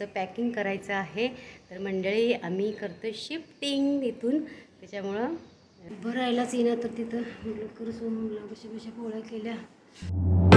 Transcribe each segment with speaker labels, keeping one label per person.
Speaker 1: थोडंसं पॅकिंग करायचं आहे. तर मंडळी आम्ही करतो शिफ्टिंग इथून त्याच्यामुळं भरायलाच येणार तर तिथं म्हटलं कर सोमला कशा कशा पोळ्या केल्या.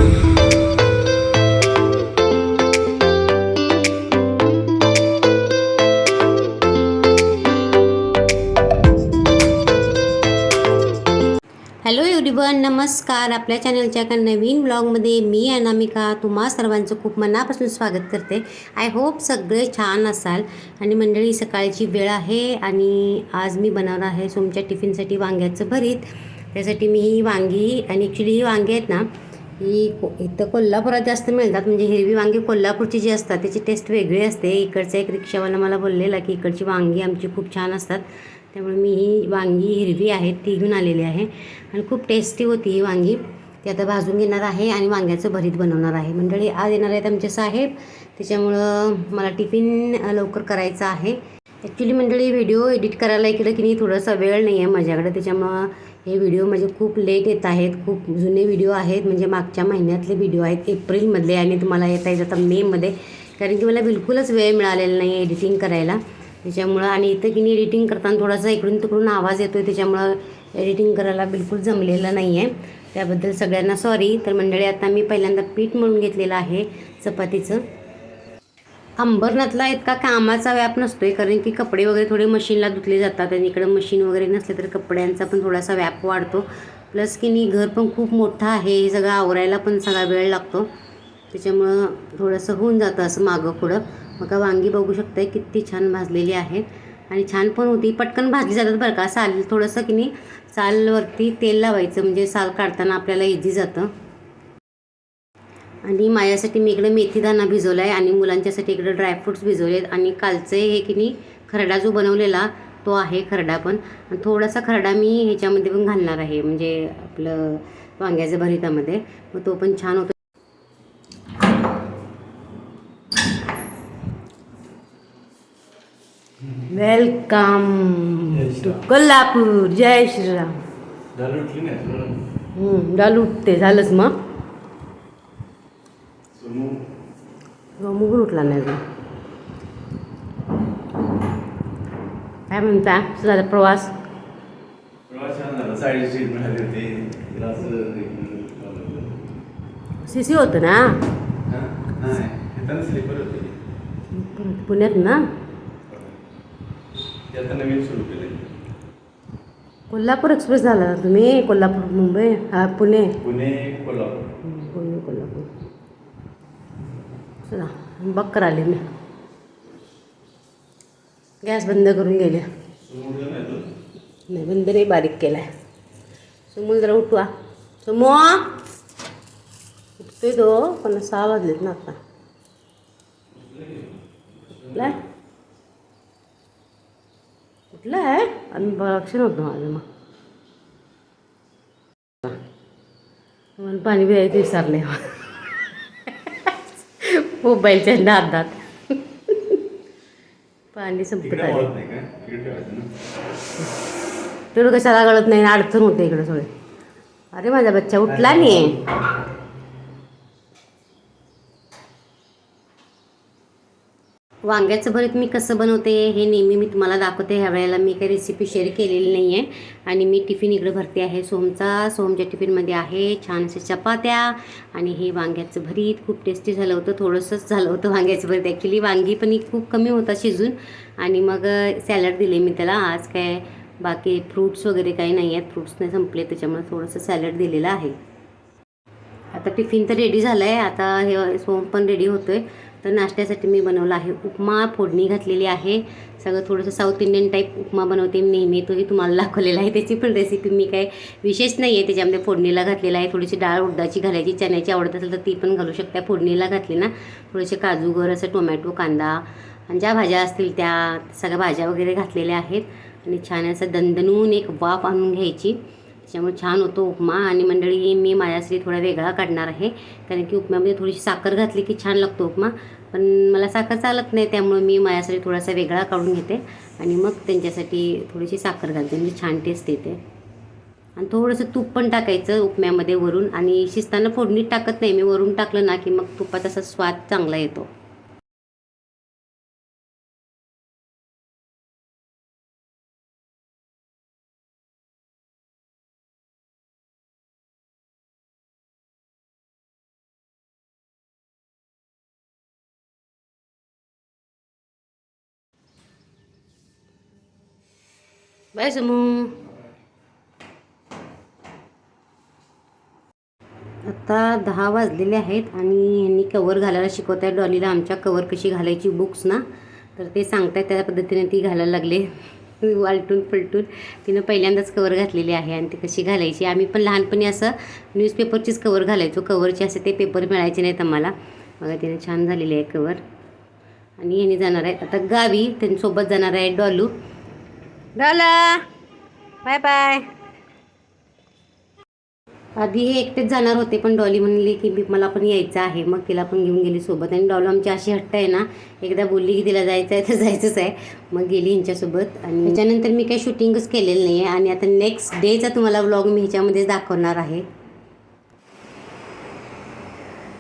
Speaker 1: हॅलो नमस्कार. आपल्या चॅनलच्या एका नवीन ब्लॉगमध्ये मी अनामिका. तुम्हा सर्वांचं खूप मनापासून स्वागत करते. आय होप सगळे छान असाल. आणि मंडळी सकाळची वेळ आहे आणि आज मी बनवणार आहे सोमच्या टिफिनसाठी वांग्याचं भरीत. त्यासाठी मी ही वांगी आणि ॲक्च्युली ही वांगी आहेत ना ही को इथं कोल्हापुरात जास्त मिळतात. म्हणजे हिरवी वांगी कोल्हापूरची जी असतात त्याची टेस्ट वेगळी असते. इकडचा एक रिक्षावाला मला बोललेला की इकडची वांगी आमची खूप छान असतात. त्यामुळे मी ही वांगी हिरवी आहेत ती घेऊन आलेली आहे. आणि खूप टेस्टी होती ही वांगी. ती आता भाजून घेणार आहे आणि वांग्याचं भरीत बनवणार आहे. मंडळी आज येणार आहेत आमचे साहेब. त्याच्यामुळं मला टिफिन लवकर करायचा आहे. ॲक्च्युली मंडळी व्हिडिओ एडिट करायला इकडं की नाही थोडासा वेळ नाही आहे माझ्याकडे. त्याच्यामुळं हे व्हिडिओ माझे म्हणजे खूप लेट येत आहेत. खूप जुने व्हिडिओ आहेत. म्हणजे मागच्या महिन्यातले व्हिडिओ आहेत. एप्रिलमधले आणि तुम्हाला येता येत आता मेमध्ये कारण की मला बिलकुलच वेळ मिळालेला नाही एडिटिंग करायला. त्याच्यामुळं आणि इथं की नाही एडिटिंग करताना थोडासा इकडून तिकडून आवाज येतो आहे त्याच्यामुळं एडिटिंग करायला बिलकुल जमलेलं नाही आहे त्याबद्दल सगळ्यांना सॉरी तर मंडळी आता मी पहिल्यांदा पीठ मळून घेतलेलं आहे चपातीचं. अंबरनाथला इतका कामाचा व्याप नसतो आहे कारण की कपडे वगैरे थोडे मशीनला धुतले जातात आणि इकडं मशीन वगैरे नसले तर कपड्यांचा पण थोडासा व्याप वाढतो. प्लस की नाही घर पण खूप मोठं आहे हे सगळं आवरायला पण सगळा वेळ लागतो. त्याच्यामुळं थोडंसं होऊन जातं असं मागं पुढं. बघा वांगी बघू शकताय किती छान भाजलेली आहेत. आणि छान पण होती पटकन भाजली जातात बरं का. साल थोडंसं की नाही सालवरती तेल लावायचं म्हणजे साल काढताना आपल्याला इझी जातं. आणि माझ्यासाठी मी इकडे मेथीदाणा भिजवला आहे आणि मुलांच्यासाठी इकडे ड्रायफ्रुट्स भिजवले आहेत आणि कालचे हे की नाही खरडा जो बनवलेला तो आहे खरडा पण. आणि थोडासा खरडा मी ह्याच्यामध्ये पण घालणार आहे म्हणजे आपलं वांग्याच्या भरितामध्ये. मग तो पण छान होतो. Welcome to Kolhapur. जय श्रीराम.
Speaker 2: झालं
Speaker 1: उठते. झालंच मग? मुगून उठला नाही अजून. काय म्हणता? प्रवास?
Speaker 2: प्रवास झाला. सीट मिळाली होती.
Speaker 1: ना?
Speaker 2: हा?
Speaker 1: पुण्यात ना?
Speaker 2: ते आता नवीन सुरू केले
Speaker 1: कोल्हापूर एक्सप्रेस झाला. ना तुम्ही कोल्हापूर मुंबई हा पुणे?
Speaker 2: पुणे कोल्हापूर.
Speaker 1: पुणे कोल्हापूर. चला बक्कर आले मी. गॅस बंद करून गेले.
Speaker 2: नाही तो
Speaker 1: नाही बंद नाही बारीक केला आहे समोर जरा उठवा. समो! उठतोय तो पण सहा वाजलेत ना आता. उठलाय? उठलाय आणि लक्ष नव्हतं माझं मग. मला पाणी पियायचं विसरले. मोबाईलच्या नादात. पाणी संपत आले. तेवढं कशाला कळत नाही? अडचण होते इकडे सगळे. अरे माझा बच्चा उठला नाही. वांग्याचं भरीत मी कसं बनवते हे नेहमी मी तुम्हाला दाखवते. ह्या वेळेला मी काही रेसिपी शेअर केलेली नाही आहे आणि मी टिफिन इकडे भरते आहे. सोमचा सोमच्या टिफिनमध्ये आहे छानसे चपात्या आणि हे वांग्याचं भरीत खूप टेस्टी झालं होतं. थोडंसंच झालं होतं वांग्याचं भरीत. ॲक्च्युली वांगी पण खूप कमी होता शिजून. आणि मग सॅलड दिले मी त्याला. आज काय बाकी फ्रूट्स वगैरे काही नाही आहेत फ्रूट्स नाही संपले त्याच्यामुळे थोडंसं सॅलड दिलेलं आहे. आता टिफिन तर रेडी झालं आहे आता हे सोम पण रेडी होतो आहे तर नाश्त्यासाठी मी बनवला आहे उपमा फोडणी घातलेली आहे. सगळं थोडंसं साऊथ इंडियन टाईप उपमा बनवते मी नेहमी तोही तुम्हाला दाखवलेला आहे. त्याची पण रेसिपी मी काय विशेष नाही आहे त्याच्यामध्ये फोडणीला घातलेला आहे. थोडीशी डाळ उडदाची घालायची. चण्याची आवडत असेल तर ती पण घालू शकता. फोडणीला घातली ना थोडेसे काजूगर असं टोमॅटो कांदा आणि ज्या भाज्या असतील त्या सगळ्या भाज्या वगैरे घातलेल्या आहेत. आणि छान असं दणदणून एक वाफ आणून घ्यायची. त्याच्यामुळे छान होतो उपमा. आणि मंडळी मी माझ्यासाठी थोडा वेगळा काढणार आहे. कारण की उपम्यामध्ये थोडीशी साखर घातली की छान लागतो उपमा. पण मला साखर चालत नाही त्यामुळे मी माझ्यासाठी थोडासा वेगळा काढून घेते. आणि मग त्यांच्यासाठी थोडीशी साखर घालते. म्हणजे छान टेस्ट येते. आणि थोडंसं तूप पण टाकायचं उपम्यामध्ये वरून. आणि शिजताना फोडणीत टाकत नाही. मी वरून टाकलं ना की मग तुपाचा असा स्वाद चांगला येतो. बाय समू आता दहा वाजलेले आहेत आणि यांनी कवर घालायला शिकवत आहे डॉलीला आमच्या कवर कशी घालायची बुक्स ना तर ते सांगतायत त्या पद्धतीने ती घालायला लागले. वालटून पलटून. तिनं पहिल्यांदाच कवर घातलेली आहे आणि ती कशी घालायची. आम्ही पण लहानपणी असं न्यूजपेपरचीच कवर घालायचो. कवरचे असे ते पेपर मिळायचे नाहीत आम्हाला. बघा तिने छान झालेली आहे कवर आणि यांनी जाणार आहेत आता गावी त्यांच्यासोबत जाणार आहे डॉलू. डॉला बाय बाय. आधी हे एकटेच जाणार होते पण डॉली म्हणली की मला पण यायचं आहे. मग तिला पण घेऊन गेली सोबत. आणि डॉली आमची अशी हट्ट आहे ना एकदा बोलली की तिला जायचं आहे तर जायचंच आहे. मग गेली यांच्यासोबत आणि त्याच्यानंतर मी काही शूटिंगच केलेलं नाही आहे आणि आता नेक्स्ट डेचा तुम्हाला व्लॉग मी ह्याच्यामध्येच दाखवणार आहे.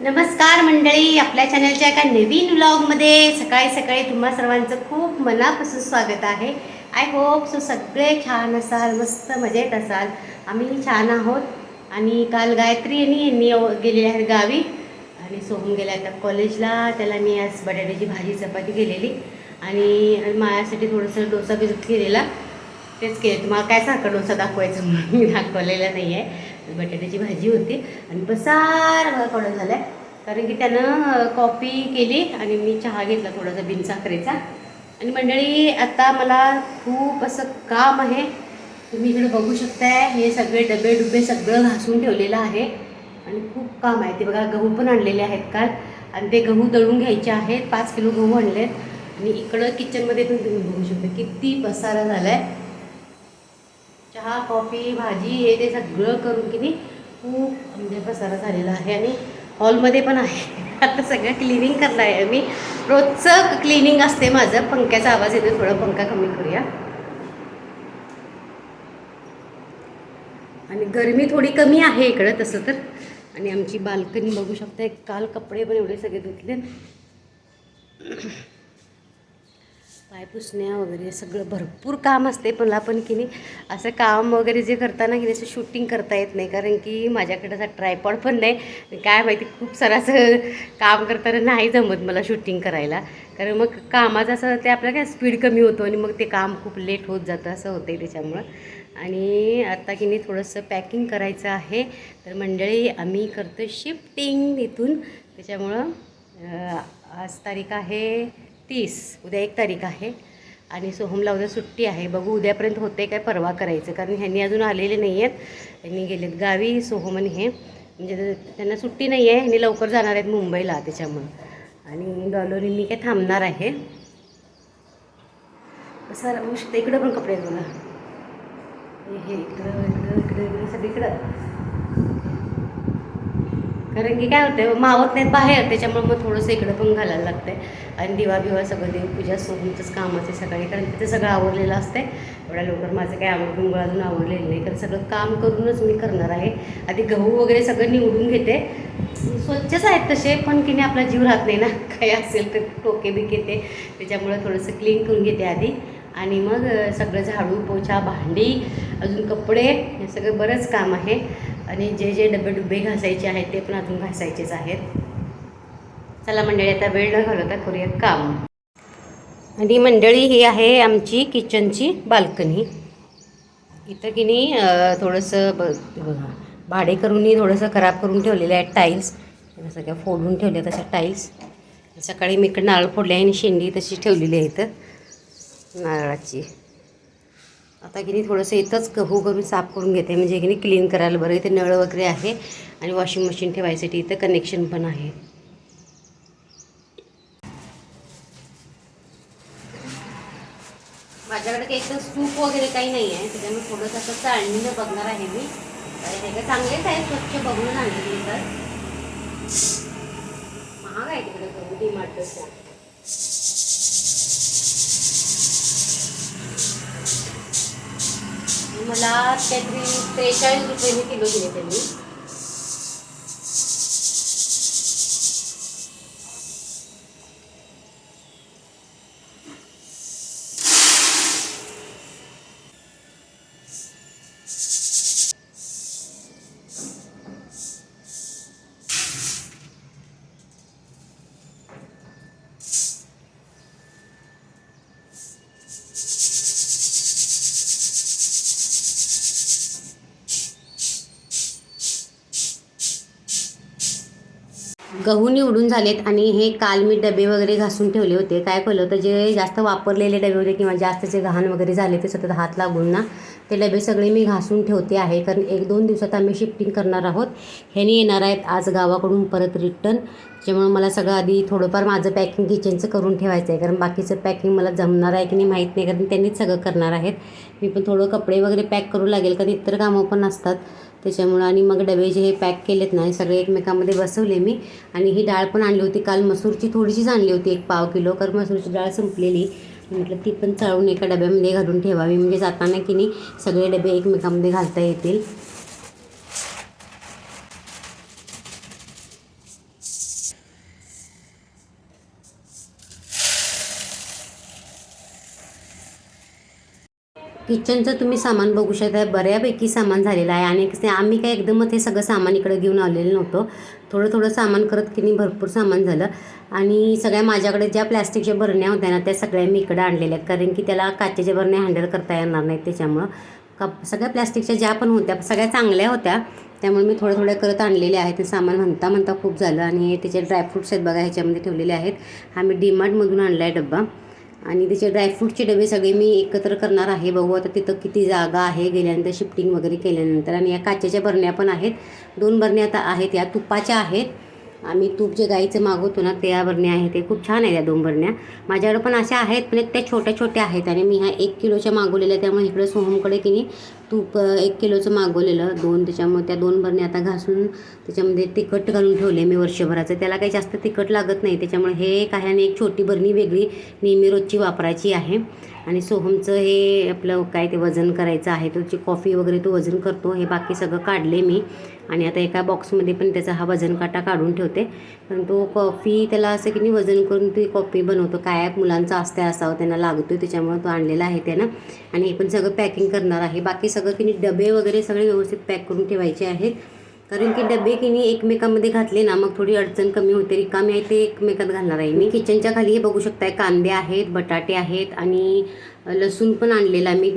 Speaker 1: नमस्कार मंडळी. आपल्या चॅनलच्या एका नवीन व्लॉगमध्ये सकाळी सकाळी तुम्हा सर्वांचं खूप मनापासून स्वागत आहे. आय होप सो सगळे छान असाल मस्त मजेत असाल. आम्ही छान आहोत. आणि काल गायत्री यांनी यांनी येऊ- आहेत गावी. आणि सोहम गेला आता कॉलेजला. त्याला मी आज बटाट्याची भाजी चपाती केलेली. आणि माझ्यासाठी थोडंसं डोसा भिजत केलेला. तेच केले. तुम्हाला काय सारखा डोसा दाखवायचं म्हणून. मी दाखवलेला नाही आहे बटाट्याची भाजी होती. आणि बसार बघा झालं आहे कारण की त्यानं कॉफी केली आणि मी चहा घेतला थोडासा बिनसाखरेचा. आणि मंडळी आता मला खूप असं काम आहे. तुम्ही इकडे बघू शकताय हे सगळे डबे डुबे सगळं घासून ठेवलेलं आहे. आणि खूप काम आहे. ते बघा गहू पण आणलेले आहेत काल. आणि ते गहू दळून घ्यायचे आहेत. पाच किलो गहू आणलेत. आणि इकडं किचनमध्ये पण तुम्ही बघू शकता किती पसारा झाला आहे चहा कॉफी भाजी हे ते सगळं करून की नाही खूप म्हणजे पसारा झालेला आहे. आणि हॉलमध्ये पण आहे. आता सगळं क्लिनिंग करणार आहे मी. रोजचं क्लिनिंग असते माझं. पंख्याचा आवाज येतो थोडं पंखा कमी करूया. आणि गरमी थोडी कमी आहे इकडं तसं तर. आणि आमची बाल्कनी बघू शकता काल कपडे पण एवढे सगळे धुतले. पाय पुसण्या वगैरे सगळं भरपूर काम असते. पण आपण की नाही असं काम वगैरे जे करताना की नाही असं शूटिंग करता येत नाही. कारण की माझ्याकडे असा ट्रायपॉड पण नाही. काय माहिती खूप सारं असं काम करताना नाही जमत मला शूटिंग करायला. कारण मग कामाचं असं ते आपलं काय स्पीड कमी होतो आणि मग ते काम खूप लेट होत जातं असं होतं त्याच्यामुळं. आणि आता की नाही थोडंसं पॅकिंग करायचं आहे. तर मंडळी आम्ही करतो शिफ्टिंग इथून. त्याच्यामुळं आज तारीख आहे तीस उद्या एक तारीख आहे. आणि सोहमला उद्या सुट्टी आहे. बघू उद्यापर्यंत होते काय परवा करायचं. कारण ह्यांनी अजून आलेले नाही आहेत त्यांनी गेलेत गावी सोहम आणि हे. म्हणजे त्यांना सुट्टी नाही आहे ह्यांनी लवकर जाणार आहेत मुंबईला त्याच्यामुळं. आणि डॉलोनी मी काय थांबणार आहे. सर उष्ट इकडं पण कपडे आहेत बघा. हे हे इकडं इकडं इकडं इकडं सगळीकडं. कारण की काय होतं मावत नाहीत बाहेर त्याच्यामुळे मग थोडंसं इकडं पण घालायला लागतंय. आणि दिवा बिवा सगळं देवपूजा सोबतच काम असते सकाळी कारण तिथे सगळं आवरलेलं असते एवढ्या लवकर माझं काही आवड गुंगळ अजून आवरलेलं नाही कारण सगळं काम करूनच मी करणार आहे. आधी गहू वगैरे सगळं निवडून घेते. स्वच्छच आहेत तसे पण की नाही आपला जीव राहत नाही ना. काही असेल तर टोके बी घेते त्याच्यामुळे थोडंसं क्लीन करून घेते आधी. आणि मग सगळं झाडू पोछा भांडी अजून कपडे हे सगळं बरंच काम आहे. आणि जे जे डबे डुबे घासायचे आहेत ते पण अजून घासायचेच आहेत. चला मंडळी आता वेळ न घालवता करूयात काम. आणि मंडळी ही आहे आमची किचनची बाल्कनी. इथं की नाही थोडंसं ब बघा भाडे करूनही थोडंसं खराब करून ठेवलेलं आहेत टाईल्स सगळ्या फोडून ठेवल्या तशा टाईल्स सकाळी मी इकडे नारळ फोडले आहे आणि शेंडी तशी ठेवलेली आहे इथं. नारळाची. आता की नाही थोडंसं इथंच गहू हो करून साफ करून घेते. म्हणजे की नाही क्लीन करायला बरं. इथे नळ वगैरे आहे आणि वॉशिंग मशीन ठेवायसाठी इथं कनेक्शन पण आहे. माझ्याकडे काही एकदम सूप वगैरे काही नाही आहे. त्याच्यामुळे थोडंसं असं चाळणीनं बघणार आहे मी. तर हे चांगलेच आहे. स्वच्छ बघून आणलेली तर. महाग आहे तिकडे गहू डिमार्टपेक्षा मला काहीतरी त्रेचाळीस रुपये किलो दिले त्यांनी. झालेत आणि हे काल मी डबे वगैरे घासून ठेवले होते. काय केलं तर जे जास्त वापरलेले डबे होते किंवा जास्त जे घाण वगैरे झाले ते सतत हात लागून ना ते डबे सगळे मी घासून ठेवते आहे. कारण एक दोन दिवसात आम्ही शिफ्टिंग करणार आहोत. ह्यानी येणार आहेत आज गावाकडून परत रिटर्न त्याच्यामुळे मला सगळं आधी थोडंफार माझं पॅकिंग किचनचं करून ठेवायचं आहे. कारण बाकीचं पॅकिंग मला जमणार आहे की नाही माहीत नाही. कारण त्यांनीच सगळं करणार आहेत. मी पण थोडं कपडे वगैरे पॅक करू लागेल. कारण इतर कामं पण असतात त्याच्यामुळं आणि मग डबे जे हे पॅक केलेत ना हे सगळे एकमेकामध्ये बसवले मी. आणि ही डाळ पण आणली होती काल. मसूरची थोडीशीच आणली होती एक पाव किलो. कारण मसूरची डाळ संपलेली. म्हटलं ती पण चाळून एका डब्यामध्ये घालून ठेवावी. म्हणजे जाताना की नाही सगळे डबे एकमेकामध्ये घालता येतील. किचनचं तुम्ही सामान बघू शकता. बऱ्यापैकी सामान झालेलं आहे. आणि आम्ही काय एकदमच हे सगळं सामान इकडे घेऊन आलेलं नव्हतं. थोडं थोडं सामान करत की नाही भरपूर सामान झालं. आणि सगळ्या माझ्याकडे ज्या प्लॅस्टिकच्या बरण्या होत्या ना त्या सगळ्या मी इकडं आणलेल्या आहेत. कारण की त्याला काचेच्या बरण्या हँडल करता येणार नाहीत त्याच्यामुळं. का सगळ्या प्लॅस्टिकच्या ज्या पण होत्या सगळ्या चांगल्या होत्या. त्यामुळे मी थोड्या थोड्या करत आणलेले आहेत. ते सामान म्हणता म्हणता खूप झालं. आणि त्याचे ड्रायफ्रुट्स आहेत बघा ह्याच्यामध्ये ठेवलेले आहेत. हा मी डीमार्टमधून आणला आहे डब्बा. आणि त्याचे ड्रायफ्रूटचे डबे सगळे मी एकत्र करणार आहे. बघू आता तिथं किती जागा आहे. गेल्यानंतर शिफ्टिंग वगैरे केल्यानंतर आणि या काचेच्या बरण्या पण आहेत. दोन बरण्या आता आहेत. या तुपाच्या आहेत. आम्ही तूप जे गाईचं मागवतो ना त्या बरण्या आहेत. ते खूप छान आहेत या दोन बरण्या. माझ्याकडे पण अशा आहेत पण त्या छोट्या छोट्या आहेत आणि मी ह्या एक किलोच्या मागवलेल्या त्यामुळे इकडे सोहमकडे की नाही तूप एक किलोचं मागवलेलं दोन त्याच्यामुळे त्या दोन बरण्या आता घासून त्याच्यामध्ये तिखट घालून ठेवले मी वर्षभराचं. त्याला काही जास्त तिखट लागत नाही त्याच्यामुळे हे एक आहे आणि एक छोटी बरणी वेगळी नेहमी रोजची वापरायची आहे. आणि सोहमचं हे आपलं काय ते वजन करायचं आहे त्याची कॉफी वगैरे तो वजन करतो हे बाकी सगळं काढले मी. आणि आता एका बॉक्समध्ये पण त्याचा हा वजन काटा काढून ठेवते. कारण तो कॉफी त्याला असं की नाही वजन करून ती कॉफी बनवतो. काय मुलांचा असते असावं त्यांना लागतो त्याच्यामुळे तो आणलेला आहे त्यानं. आणि हे पण सगळं पॅकिंग करणार आहे. बाकी सगळं की नाही डबे वगैरे सगळे व्यवस्थित पॅक करून ठेवायचे आहेत. कारण की डबे की नाही एकमेकांमध्ये घातले ना मग थोडी अडचण कमी होते. रिकामी आहे ते एकमेकात घालणार आहे. मी किचनच्या खाली हे बघू शकताय कांदे आहेत बटाटे आहेत आणि लसूण पण आणलेला मी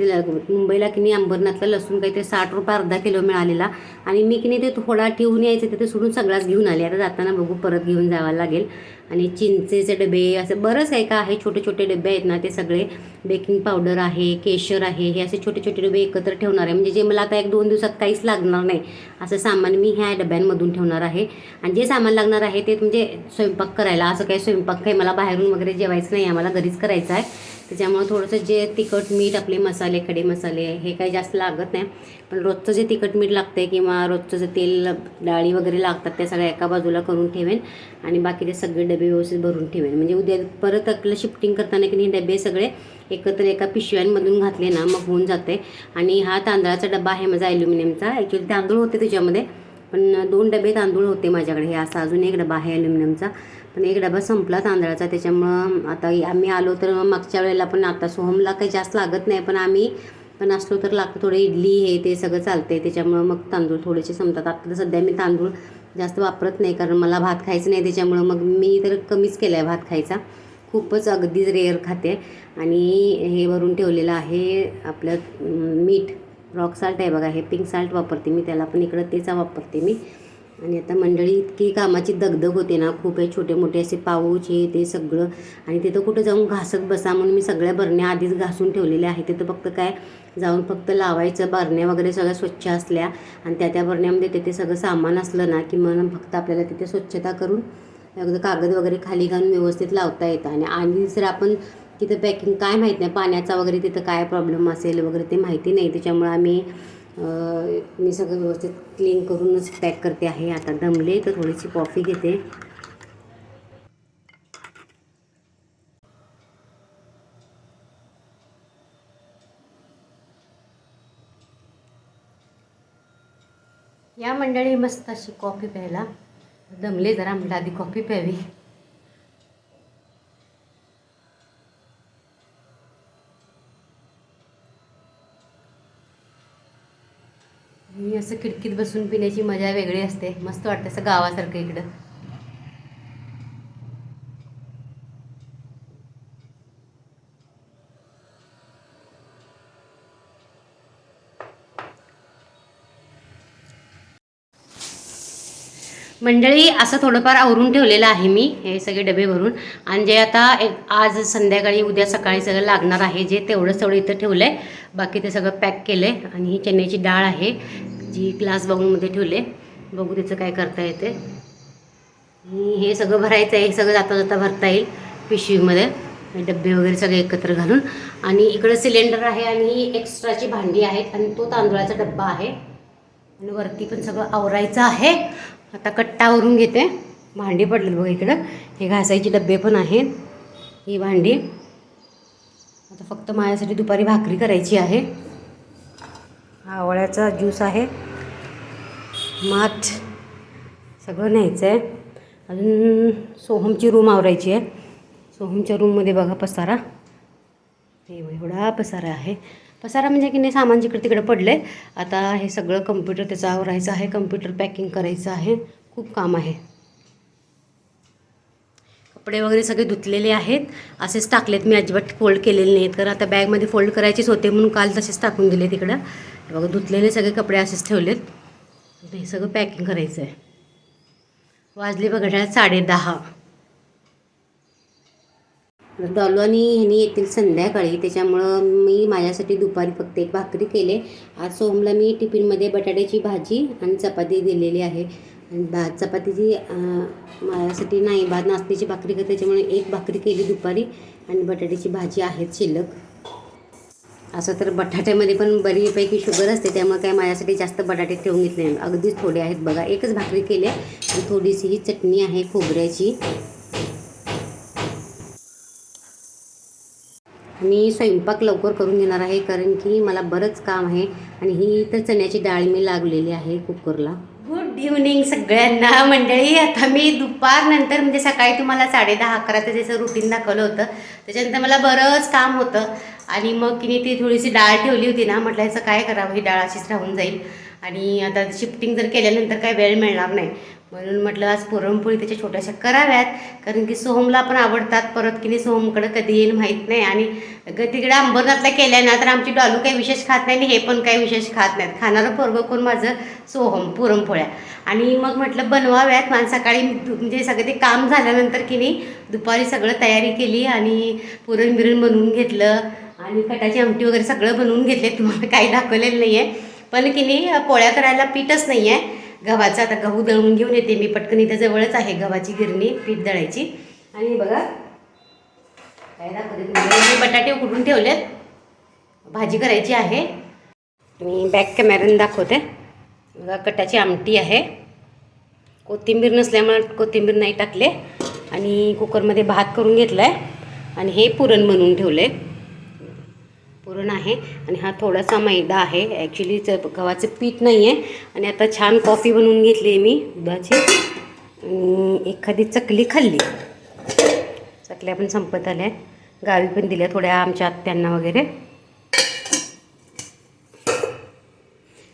Speaker 1: मुंबईला की नाही अंबरनाथला लसूण काहीतरी साठ रुपये अर्धा किलो मिळालेला. आणि मी की नाही ते थोडा ठेवून यायचं तिथे सोडून सगळाच घेऊन आले. आता जाताना बघू परत घेऊन जावं लागेल. आणि चिंचेचे डबे असं बरंच काही का आहे छोटे छोटे डबे आहेत ना ते सगळे. बेकिंग पावडर आहे केशर आहे हे असे छोटे छोटे डबे एकत्र ठेवणार आहे. म्हणजे जे मला आता एक दोन दिवसात काहीच लागणार नाही. असं सामान मी ह्या डब्यांमधून ठेवणार आहे. आणि जे सामान लागणार आहे ते म्हणजे स्वयंपाक करायला असं काही स्वयंपाक काही मला बाहेरून वगैरे जेवायचं नाही आम्हाला घरीच करायचं आहे. त्याच्यामुळं थोडंसं जे तिखट मीठ आपले मसाले खडे मसाले हे काही जास्त लागत नाही. पण रोजचं जे तिखट मीठ लागतं आहे किंवा रोजचं जे तेल डाळी वगैरे लागतात त्या सगळ्या एका बाजूला करून ठेवेन. आणि बाकीचे सगळे डबे व्यवस्थित भरून ठेवेन. म्हणजे उद्या परत आपलं शिफ्टिंग करताना की नाही डबे सगळे एकत्र एका पिशव्यांमधून घातले ना मग होऊन जाते. आणि हा तांदळाचा डबा आहे माझा ॲल्युमिनियमचा ॲक्च्युली तांदूळ होते त्याच्यामध्ये पण दोन डबे तांदूळ होते माझ्याकडे. हे असा अजून एक डबा आहे ॲल्युमिनियमचा पण एक डबा संपला तांदळाचा. त्याच्यामुळं आता आम्ही आलो तर मागच्या वेळेला पण आता सोहमला काही जास्त लागत नाही पण आम्ही पण असलो तर लागतं. थोडे इडली हे ते सगळं चालते त्याच्यामुळं मग तांदूळ थोडेसे संपतात. आता तर सध्या मी तांदूळ जास्त वापरत नाही कारण मला भात खायचं नाही. त्याच्यामुळं मग मी तर कमीच केला आहे भात खायचा. खूपच अगदी रेअर खाते. आणि हे भरून ठेवलेलं आहे आपलं मीठ. रॉक साल्ट आहे बघा हे पिंक साल्ट वापरते मी त्याला पण इकडं तेचा वापरते मी. आणि आता मंडळी इतकी कामाची दगदग होते ना खूप आहे छोटे मोठे असे पाऊच हे ते सगळं. आणि तिथं कुठं जाऊन घासत बसा म्हणून मी सगळ्या बरण्या आधीच घासून ठेवलेल्या आहेत. तिथं फक्त काय जाऊन फक्त लावायचं बरण्या वगैरे सगळ्या स्वच्छ असल्या. आणि त्या त्या बरण्यामध्ये तिथे सगळं सामान असलं ना की मग फक्त आपल्याला तिथे स्वच्छता करून अगदी कागद वगैरे खाली घालून व्यवस्थित लावता येतं. आणि आणि जर आपण तिथं पॅकिंग काय माहीत नाही पाण्याचा वगैरे तिथं काय प्रॉब्लेम असेल वगैरे ते माहिती नाही. त्याच्यामुळं आम्ही मी सगळं व्यवस्थित क्लीन करूनच पॅक करते आहे. आता दमले तर थोडीशी कॉफी घेते. या मंडळी मस्त अशी कॉफी प्यायला. दमले जरा म्हटलं आधी कॉफी प्यावी. मी असं खिडकीत बसून पिण्याची मजा वेगळी असते. मस्त वाटतं असं गावासारखं इकडं. मंडळी असं थोडंफार आवरून ठेवलेलं आहे मी हे सगळे डबे भरून. आणि जे आता एक आज संध्याकाळी उद्या सकाळी सगळं लागणार आहे जे तेवढंच तेवढं इथं ठेवलं आहे बाकी ते सगळं पॅक केलं आहे आणि ही चण्याची डाळ आहे जी ग्लास बाउलमध्ये ठेवले. बघू त्याचं काय करता येते हे सगळं भरायचं आहे हे सगळं जाता जाता भरता येईल पिशवीमध्ये. डबे डब्बे वगैरे सगळे एकत्र घालून. आणि इकडं सिलेंडर आहे आणि ही एक्स्ट्राची भांडी आहेत. आणि तो तांदळाचा डब्बा आहे. आणि वरती पण सगळं आवरायचं आहे. आता कट्टा आवरून घेते. भांडी पडलेत बघा इकडं. हे घासायचे डब्बे पण आहेत. ही भांडी. आता फक्त माझ्यासाठी दुपारी भाकरी करायची आहे. आवळ्याचा ज्यूस आहे. माठ. सगळं न्यायचं आहे अजून सोहमची रूम आवरायची आहे. सोहमच्या रूममध्ये बघा पसारा. एवढा पसारा आहे. पसारा म्हणजे की नाही सामान जिकडे तिकडे पडलं आहे आता हे सगळं कम्प्युटर त्याचं आवरायचं आहे कम्प्युटर पॅकिंग करायचं आहे. खूप काम आहे. कपडे वगैरे सगळे धुतलेले आहेत. असेच टाकलेत मी अजिबात फोल्ड केलेले नाहीत. कारण आता बॅगमध्ये फोल्ड करायचेच होते म्हणून काल तसेच टाकून दिले तिकडं बघा धुतलेले सगळे कपडे असेच ठेवलेत. हे सगळं पॅकिंग करायचं आहे वाजले बघा साडे दहा. डॉलो आणि ह्यानी येतील संध्याकाळी. त्याच्यामुळं मी माझ्यासाठी दुपारी फक्त एक भाकरी केले. आज सोहमला मी टिफिनमध्ये बटाट्याची भाजी आणि चपाती दिलेली आहे. आणि भात चपातीची माझ्यासाठी नाही भात नाश्त्याची भाकरी करते त्याच्यामुळे एक भाकरी केली दुपारी आणि बटाट्याची भाजी आहेत शिल्लक. असं तर बटाट्यामध्ये पण बरीपैकी शुगर असते त्यामुळे काय माझ्यासाठी जास्त बटाटे ठेवून घेतले नाही. अगदीच थोडे आहेत बघा. एकच भाकरी केली आहे आणि थोडीशी ही चटणी आहे खोबऱ्याची. मी स्वयंपाक लवकर करून घेणार आहे कारण की मला बरंच काम आहे आणि ही तर चण्याची डाळ मी लागलेली आहे कुकरला. गुड इव्हनिंग सगळ्यांना. मंडळी आता मी दुपारनंतर म्हणजे सकाळी तुम्हाला साडे दहा अकराचं जसं रुटीन दाखवलं होतं त्याच्यानंतर मला बरंच काम होतं. आणि मग की ती थोडीशी डाळ ठेवली होती ना म्हटलं याचं काय करावं ही डाळ अशीच राहून जाईल. आणि आता शिफ्टिंग जर केल्यानंतर काय वेळ मिळणार नाही. म्हणून म्हटलं आज पुरणपोळी त्याच्या छोट्याशा कराव्यात कारण की सोहमला पण आवडतात परत की नाही सोहमकडं कधी येईल माहीत नाही. आणि तिकडे अंबरनाथला केल्या ना तर आमची डॉलू काही विशेष खात नाही आणि हे पण काही विशेष खात नाहीत. खाणारं पोरगं कोण? माझं सोहम पुरणपोळ्या. आणि मग म्हटलं बनवाव्यात मान सकाळी म्हणजे सगळं ते काम झाल्यानंतर की नाही दुपारी सगळं तयारी केली आणि पुरण बिरण बनवून घेतलं आणि कटाची आमटी वगैरे सगळं बनवून घेतले. तुम्हाला काही दाखवलेलं नाही आहे पण की नाही पोळ्या करायला पीठच नाही आहे गव्हाचं. आता गहू दळून घेऊन येते मी. पटकन इथं जवळच आहे गव्हाची गिरणी पीठ दळायची. आणि बघा काय दाखवते मी बटाटे उकडून ठेवलेत भाजी करायची आहे. मी बॅक कॅमेऱ्याने दाखवते. बघा कटाची आमटी आहे. कोथिंबीर नसल्यामुळे कोथिंबीर नाही टाकले. आणि कुकरमध्ये भात करून घेतला आहे आणि हे पुरण बनवून ठेवलं आहे पुरण आहे आणि हा थोडासा मैदा आहे. ॲक्च्युली गव्हाचं पीठ नाही आहे आणि आता छान कॉफी बनवून घेतली आहे मी दुधाची. आणि एखादी चकली खाल्ली. चकल्या पण संपत आल्या. गावी पण दिल्या थोड्या आमच्या आत्यांना वगैरे.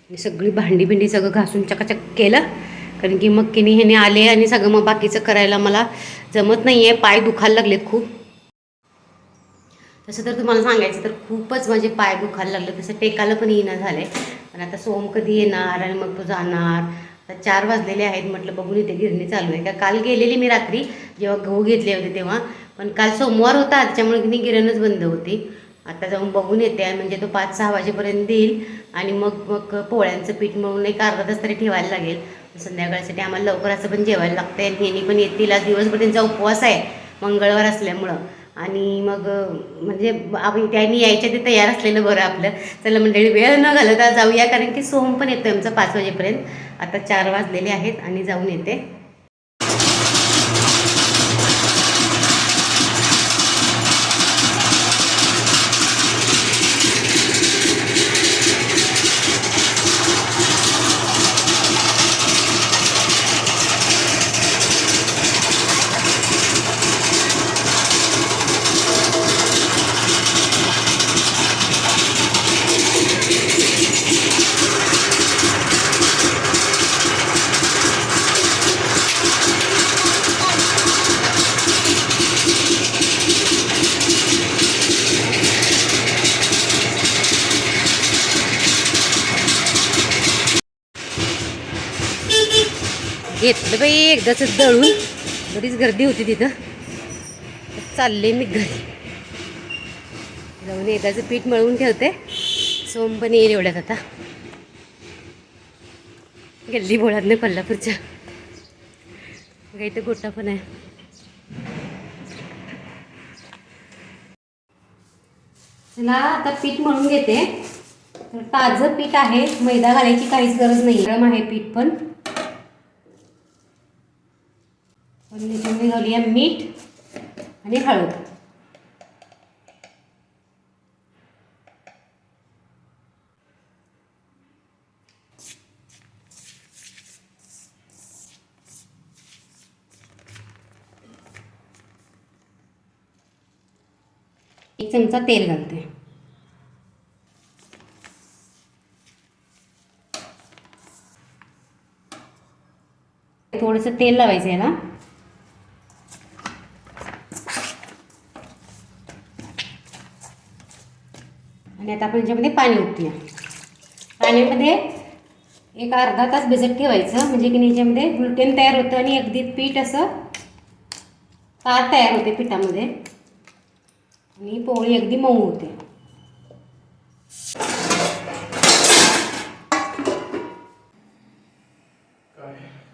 Speaker 1: सगळी भांडी भिंडी सगळं घासून चकाचक केलं. कारण की मग किनी ह्याने आले आणि सगळं मग बाकीचं करायला मला जमत नाही आहे पाय दुखायला लागलेत खूप. तसं तर तुम्हाला सांगायचं तर खूपच माझे पाय दुखायला लागले. तसं टेकायला पण येणं झालं आहे पण आता सोम कधी येणार आणि मग तो जाणार. आता चार वाजलेले आहेत म्हटलं बघून इथे गिरणी चालू आहे. का काल गेलेली मी रात्री जेव्हा गहू घेतले होते तेव्हा. पण काल सोमवार होता त्याच्यामुळे की गिरणच बंद होती. आता जाऊन बघून येते म्हणजे तो पाच सहा वाजेपर्यंत देईल. आणि मग मग पोळ्यांचं पीठ म्हणून एक अर्धा तास तरी ठेवायला लागेल. संध्याकाळसाठी आम्हाला लवकर असं पण जेवायला लागतं आहे आणि पण येतील. आज दिवसभर त्यांचा उपवास आहे. मंगळवार असल्यामुळं. आणि मग म्हणजे आपण त्यांनी यायच्या ते तयार असलेलं बरं आपलं. चला मंडळी वेळ न घालता जाऊया कारण की सोहम पण येतो आमचं पाच वाजेपर्यंत. आता चार वाजलेले आहेत आणि जाऊन येते. एकदाच दळून बरीच गर्दी होती तिथं. चालले मी घरी. जाऊन एकदाचं पीठ मळून ठेवते. सोम पण येईल एवढ्यात आता. गल्ली बोळातनं कोल्हापूरच्या. काही इथं गोटा पण आहे. चला आता पीठ मळून घेते. तर ताजं पीठ आहे. मैदा घालायची काहीच गरज नाही. गरम आहे पीठ पण. पण त्याच्यामध्ये घालूया मीठ आणि हळद. एक चमचा तेल घालते. थोडंसं तेल लावायचं आहे ना? आणि आता आपण याच्यामध्ये पाणी ओतूया. पाण्यामध्ये एक अर्धा तास भिजत ठेवायचं. म्हणजे की नाही याच्यामध्ये ग्लुटेन तयार होतं आणि अगदी पीठ असं पार तयार होते पिठामध्ये. आणि पोळी अगदी मऊ होते.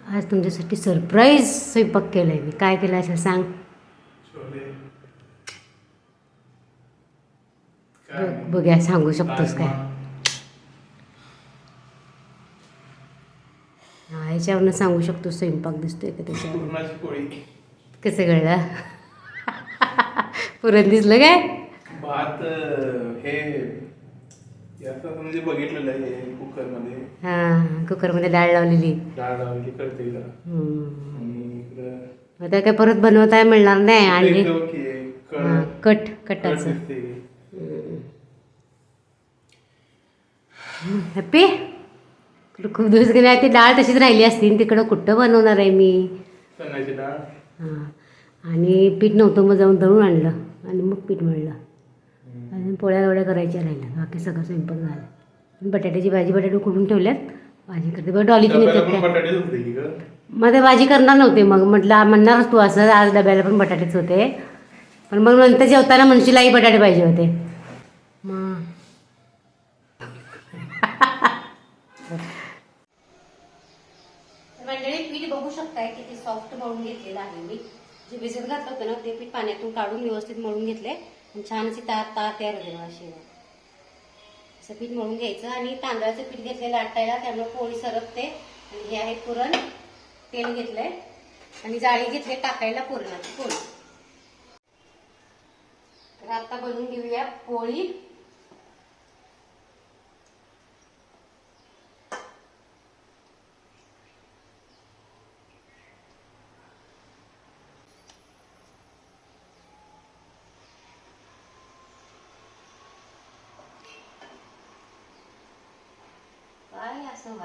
Speaker 1: आज तुमच्यासाठी सरप्राईज स्वयंपाक केला आहे मी. काय केलं असं सांग. बघ- बघूया सांगू शकतोस काय हा याच्यावरनं सांगू शकतो स्वयंपाक दिसतोय का त्याच्यावर कसं कळलं? पुरण दिसलं काय?
Speaker 2: भात हे म्हणजे बघितलेलं आहे कुकरमध्ये.
Speaker 1: हां कुकरमध्ये डाळ लावलेली.
Speaker 2: डाळ लावली करते
Speaker 1: आता काय परत बनवताय मिळणार नाही आणि कट कटाचं. हॅपी? खूप दिवस गेले ती डाळ तशीच राहिली असती तिकडं कुठं बनवणार आहे मी?
Speaker 2: चण्याची डाळ.
Speaker 1: हां. आणि पीठ नव्हतं मग जाऊन दळून आणलं आणि मग पीठ मळलं. आणि पोळ्या एवढ्या करायच्या राहिल्या बाकी सगळं स्वयंपाक झाला. बटाट्याची भाजी बटाटे कुठून ठेवल्यात? भाजी करते. बरं डॉली
Speaker 2: ग?
Speaker 1: मग ते भाजी करणार नव्हते मग. म्हटलं म्हणणारच तू असं आज डब्याला पण बटाटेच होते. पण मग नंतर जेवताना म्हणशील आई बटाटे पाहिजे होते. बघू शकताय किती सॉफ्ट मळून घेतलेलं आहे मी. जे भिजत घातलं होतं ना ते पीठ पाण्यातून काढून व्यवस्थित मळून घेतले आणि छान अशी तार तार तयार होते अशी. असं पीठ मळून घ्यायचं. आणि तांदळाचं पीठ घेतलेलं आटायला त्यामुळे पोळी सरकते. आणि हे आहे पुरण. तेल घेतलंय. आणि जाळी घेतली टाकायला पुरणाची पोळी. तर आता बनवून घेऊया पोळी.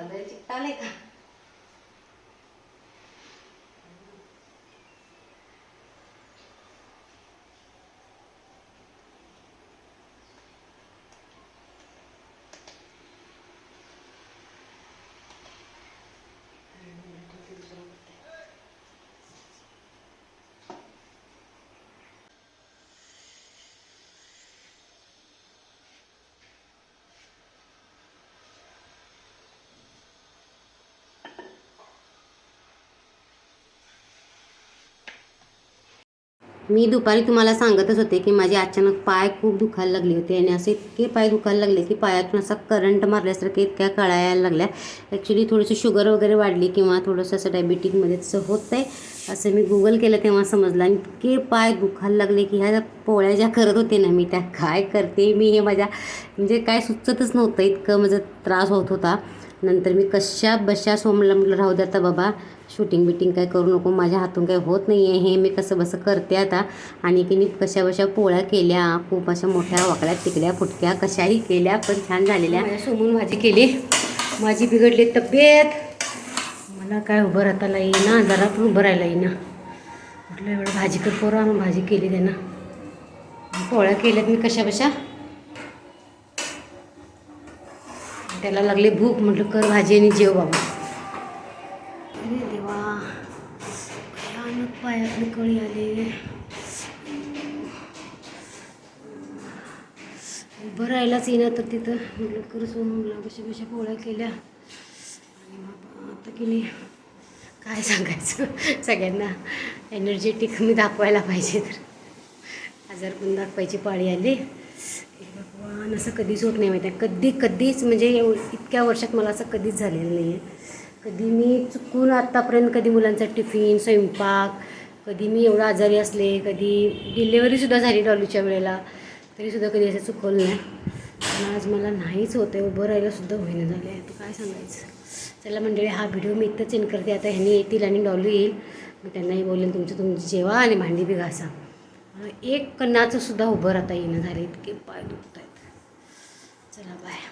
Speaker 1: काय असं हलय चिकटालंय का मी दुपारी तुम्हाला सांगतच होते की माझे अचानक पाय खूप दुखायला लागले होते आणि असे इतके पाय दुखायला लागले की पायातून असा करंट मारल्यासारखे इतक्या कळायला लागल्या. ॲक्च्युली थोडंसं शुगर वगैरे वाढली किंवा थोडंसं असं डायबिटीजमध्ये तसं होतं आहे. असं मी गुगल केलं तेव्हा समजलं. आणि इतके पाय दुखायला लागले की ह्या पोळ्या ज्या करत होते ना मी त्या काय करते मी हे माझ्या म्हणजे काय सुचतच नव्हतं. इतकं माझा त्रास होत होता. नंतर मी कशा बशा सोमला म्हटलं राहू द्या आता बाबा. शूटिंग बिटिंग काय करू नको माझ्या हातून काही होत नाही आहे हे मी कसं बसं करते आता. आणि की मी कशा बशा पोळ्या केल्या खूप अशा मोठ्या वाकड्या तिकड्या फुटक्या कशाही केल्या पण छान झालेल्या. सोमून भाजी केली. माझी बिघडली तब्येत. मला काय उभं राहताला येईना जरा पण उभं राहायला येईना. म्हटलं एवढं भाजी कर पोरा मग भाजी केली त्यानं. पोळ्या केल्यात मी कशा बशा. त्याला लागले भूक म्हटलं कर भाजी आणि जेव बाबा. पाया कळी आले. उभं राहायलाच येणार तर तिथं. म्हटलं कर सोमला कशा कशा पोळ्या केल्या. आणि बाबा आता की नाही काय सांगायचं? सगळ्यांना एनर्जेटिक मी दाखवायला पाहिजे तर. आजार पण दाखवायची पाळी आली. भगवान असं कधीच होत नाही माहिती. आहे कधी कधीच म्हणजे इतक्या वर्षात मला असं कधीच झालेलं नाही आहे कधी मी चुकून आत्तापर्यंत कधी मुलांचा टिफिन स्वयंपाक कधी मी एवढा आजारी असले कधी डिलेवरीसुद्धा झाली डॉलीच्या वेळेला तरीसुद्धा कधी असं चुकवलं नाही. पण आज मला नाहीच होतं आहे उभं राहायलासुद्धा होईना झालं आहे तर काय सांगायचं? चला मंडळी हा व्हिडिओ मी इथंच चेंज करते. आता ह्यांनी येतील आणि डॉलू येईल. मी त्यांनाही बोलेन तुमचं तुमची जेवा आणि भांडी बी घासा. एक कन्नाचंसुद्धा उभं राहता येणं झालं. इतके पाय दुखत आहेत चला बाय